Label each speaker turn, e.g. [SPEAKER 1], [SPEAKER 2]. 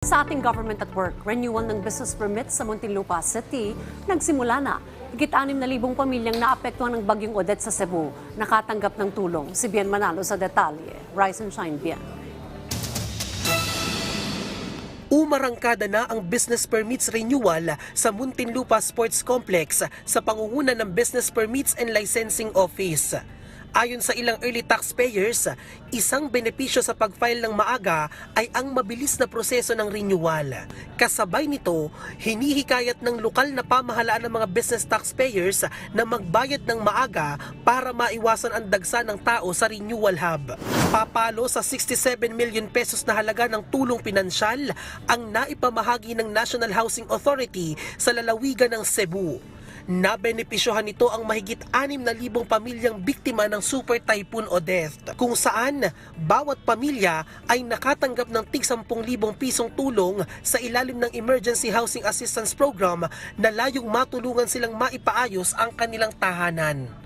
[SPEAKER 1] Sa ating government at work, renewal ng business permit sa Muntinlupa City nagsimula na. Higit 6,000 pamilyang naapektuhan ng bagyong Odette sa Cebu, nakatanggap ng tulong. Si Bien Manalo sa detalye. Rise and shine, Bien.
[SPEAKER 2] Umarangkada na ang business permits renewal sa Muntinlupa Sports Complex sa pangunguna ng Business Permits and Licensing Office. Ayon sa ilang early taxpayers, isang benepisyo sa pag-file ng maaga ay ang mabilis na proseso ng renewal. Kasabay nito, hinihikayat ng lokal na pamahalaan ng mga business taxpayers na magbayad ng maaga para maiwasan ang dagsa ng tao sa renewal hub. Papalo sa 67 million pesos na halaga ng tulong pinansyal ang naipamahagi ng National Housing Authority sa lalawigan ng Cebu. Nabenepisyohan nito ang mahigit 6,000 pamilyang biktima ng Super Typhoon Odette, kung saan bawat pamilya ay nakatanggap ng tig 10,000 pisong tulong sa ilalim ng Emergency Housing Assistance Program na layong matulungan silang maipaayos ang kanilang tahanan.